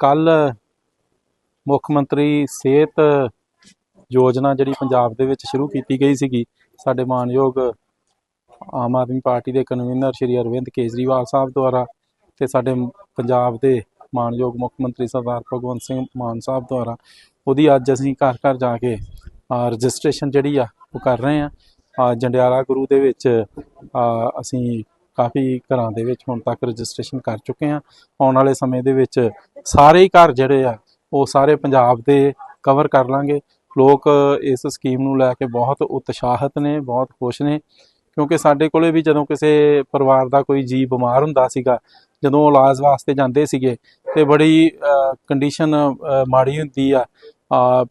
ਕੱਲ ਮੁੱਖ ਮੰਤਰੀ ਸਿਹਤ ਯੋਜਨਾ ਜਿਹੜੀ ਪੰਜਾਬ ਦੇ ਵਿੱਚ ਸ਼ੁਰੂ ਕੀਤੀ ਗਈ ਸੀਗੀ, ਸਾਡੇ ਮਾਨਯੋਗ ਆਮ ਆਦਮੀ ਪਾਰਟੀ ਦੇ ਕਨਵੀਨਰ ਸ਼੍ਰੀ ਅਰਵਿੰਦ ਕੇਜਰੀਵਾਲ ਸਾਹਿਬ ਦੁਆਰਾ ਤੇ ਸਾਡੇ ਪੰਜਾਬ ਦੇ ਮਾਨਯੋਗ ਮੁੱਖ ਮੰਤਰੀ ਸਰਦਾਰ ਭਗਵੰਤ ਸਿੰਘ ਮਾਨ ਸਾਹਿਬ ਦੁਆਰਾ, ਉਹਦੀ ਅੱਜ ਅਸੀਂ ਘਰ ਘਰ ਜਾ ਕੇ ਰਜਿਸਟ੍ਰੇਸ਼ਨ ਜਿਹੜੀ ਆ, ਉਹ ਕਰ ਰਹੇ ਆ ਜੰਡਿਆਲਾ ਗੁਰੂ ਦੇ ਵਿੱਚ ਅਸੀਂ ਕਾਫੀ ਘਰਾਂ ਦੇ ਵਿੱਚ ਹੁਣ ਤੱਕ ਰਜਿਸਟ੍ਰੇਸ਼ਨ ਕਰ ਚੁੱਕੇ ਆ ਆਉਣ ਵਾਲੇ ਸਮੇਂ ਦੇ ਵਿੱਚ ਸਾਰੇ ਹੀ ਘਰ ਜਿਹੜੇ ਆ, ਉਹ ਸਾਰੇ ਪੰਜਾਬ ਦੇ ਕਵਰ ਕਰ ਲਾਂਗੇ। ਲੋਕ ਇਸ ਸਕੀਮ ਨੂੰ ਲੈ ਕੇ ਬਹੁਤ ਉਤਸ਼ਾਹਿਤ ਨੇ, ਬਹੁਤ ਖੁਸ਼ ਨੇ, ਕਿਉਂਕਿ ਸਾਡੇ ਕੋਲੇ ਵੀ ਜਦੋਂ ਕਿਸੇ ਪਰਿਵਾਰ ਦਾ ਕੋਈ ਜੀ ਬਿਮਾਰ ਹੁੰਦਾ ਸੀਗਾ, ਜਦੋਂ ਇਲਾਜ ਵਾਸਤੇ ਜਾਂਦੇ ਸੀਗੇ, ਤੇ ਬੜੀ ਕੰਡੀਸ਼ਨ ਮਾੜੀ ਹੁੰਦੀ ਆ।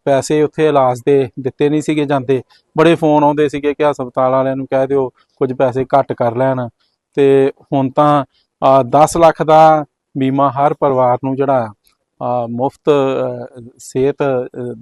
ਪੈਸੇ ਉੱਥੇ ਇਲਾਜ ਦੇ ਦਿੱਤੇ ਨਹੀਂ ਸੀਗੇ ਜਾਂਦੇ। ਬੜੇ ਫੋਨ ਆਉਂਦੇ ਸੀਗੇ ਕਿ ਹਸਪਤਾਲ ਵਾਲਿਆਂ ਨੂੰ ਕਹਿ ਦਿਓ, ਕੁਝ ਪੈਸੇ ਘੱਟ ਕਰ ਲੈਣ। ਤੇ ਹੁਣ ਤਾਂ ਅ, 10 ਲੱਖ ਦਾ ਬੀਮਾ ਹਰ ਪਰਿਵਾਰ ਨੂੰ ਜਿਹੜਾ ਆ ਮੁਫਤ ਸਿਹਤ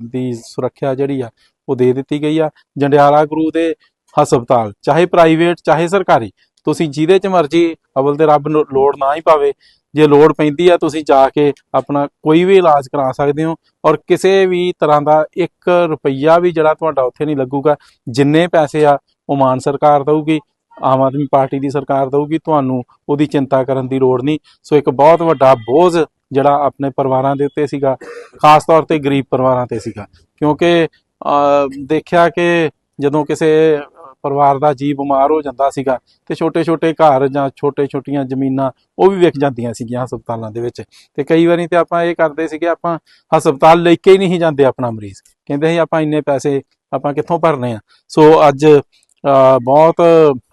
ਦੀ ਸੁਰੱਖਿਆ ਜਿਹੜੀ ਆ ਉਹ ਦੇ ਦਿੱਤੀ ਗਈ ਆ। ਜੰਡਿਆਲਾ ਗੁਰੂ ਦੇ ਹਸਪਤਾਲ ਚਾਹੇ ਪ੍ਰਾਈਵੇਟ ਚਾਹੇ ਸਰਕਾਰੀ ਤੁਸੀਂ ਜਿਹਦੇ ਚ ਮਰਜ਼ੀ ਅਵਲ ਤੇ ਰੱਬ ਨੂੰ ਲੋੜ ਨਾ ਹੀ ਪਾਵੇ। ਜੇ ਲੋੜ ਪੈਂਦੀ ਆ ਤੁਸੀਂ ਜਾ ਕੇ ਆਪਣਾ ਕੋਈ ਵੀ ਇਲਾਜ ਕਰਾ ਸਕਦੇ ਹੋ ਔਰ ਕਿਸੇ ਵੀ ਤਰ੍ਹਾਂ ਦਾ 1 ਰੁਪਈਆ ਵੀ ਜਿਹੜਾ ਤੁਹਾਡਾ ਉੱਥੇ ਨਹੀਂ ਲੱਗੂਗਾ ਜਿੰਨੇ ਪੈਸੇ ਆ ਉਹ ਮਾਨ ਸਰਕਾਰ ਦਊਗੀ। ਆਮ ਆਦਮੀ ਪਾਰਟੀ ਦੀ ਸਰਕਾਰ ਦਊਗੀ, ਤੁਹਾਨੂੰ ਉਹਦੀ ਚਿੰਤਾ ਕਰਨ ਦੀ ਲੋੜ ਨਹੀਂ। ਸੋ ਇੱਕ ਬਹੁਤ ਵੱਡਾ ਬੋਝ ਜਿਹੜਾ ਆਪਣੇ ਪਰਿਵਾਰਾਂ ਦੇ ਉੱਤੇ ਸੀਗਾ, ਖਾਸ ਤੌਰ ਤੇ ਗਰੀਬ ਪਰਿਵਾਰਾਂ ਤੇ ਸੀਗਾ। ਕਿਉਂਕਿ ਦੇਖਿਆ ਕਿ ਜਦੋਂ ਕਿਸੇ ਪਰਿਵਾਰ ਦਾ ਜੀ ਬਿਮਾਰ ਹੋ ਜਾਂਦਾ ਸੀਗਾ ਤੇ ਛੋਟੇ-ਛੋਟੇ ਘਰ ਜਾਂ ਛੋਟੇ-ਛੋਟੀਆਂ ਜ਼ਮੀਨਾਂ ਉਹ ਵੀ ਵਿਕ ਜਾਂਦੀਆਂ ਸੀਗੀਆਂ ਹਸਪਤਾਲਾਂ ਦੇ ਵਿੱਚ। ਤੇ ਕਈ ਵਾਰੀ ਤੇ ਆਪਾਂ ਇਹ ਕਰਦੇ ਸੀਗੇ, ਆਪਾਂ ਹਸਪਤਾਲ ਲੈ ਕੇ ਹੀ ਨਹੀਂ ਜਾਂਦੇ ਆਪਣਾ ਮਰੀਜ਼। ਕਹਿੰਦੇ ਸੀ, ਆਪਾਂ ਇੰਨੇ ਪੈਸੇ ਆਪਾਂ ਕਿੱਥੋਂ ਭਰਨੇ ਆ? ਸੋ ਅੱਜ ਬਹੁਤ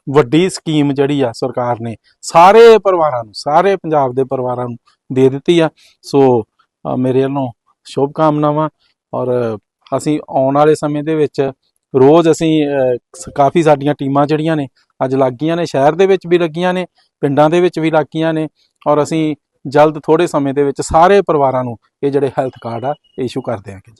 ਵੱਡੀ ਸਕੀਮ ਜਿਹੜੀ ਆ ਸਰਕਾਰ ਨੇ ਸਾਰੇ ਪਰਿਵਾਰਾਂ ਨੂੰ, ਸਾਰੇ ਪੰਜਾਬ ਦੇ ਪਰਿਵਾਰਾਂ ਨੂੰ ਦੇ ਦਿੱਤੀ ਆ। ਸੋ ਮੇਰੇ ਵੱਲੋਂ ਸ਼ੁਭ ਕਾਮਨਾਵਾਂ ਔਰ ਅਸੀਂ ਆਉਣ ਵਾਲੇ ਸਮੇਂ ਦੇ ਵਿੱਚ ਰੋਜ਼ ਅਸੀਂ ਕਾਫੀ ਸਾਡੀਆਂ ਟੀਮਾਂ ਜਿਹੜੀਆਂ ਨੇ ਅੱਜ ਲੱਗੀਆਂ ਨੇ, ਸ਼ਹਿਰ ਦੇ ਵਿੱਚ ਵੀ ਲੱਗੀਆਂ ਨੇ, ਪਿੰਡਾਂ ਦੇ ਵਿੱਚ ਵੀ ਲੱਗੀਆਂ ਨੇ ਔਰ ਅਸੀਂ ਜਲਦ ਥੋੜੇ ਸਮੇਂ ਦੇ ਵਿੱਚ ਸਾਰੇ ਪਰਿਵਾਰਾਂ ਨੂੰ ਇਹ ਜਿਹੜੇ ਹੈਲਥ ਕਾਰਡ ਆ ਇਸ਼ੂ ਕਰ ਦਿਆਂਗੇ ਜੀ।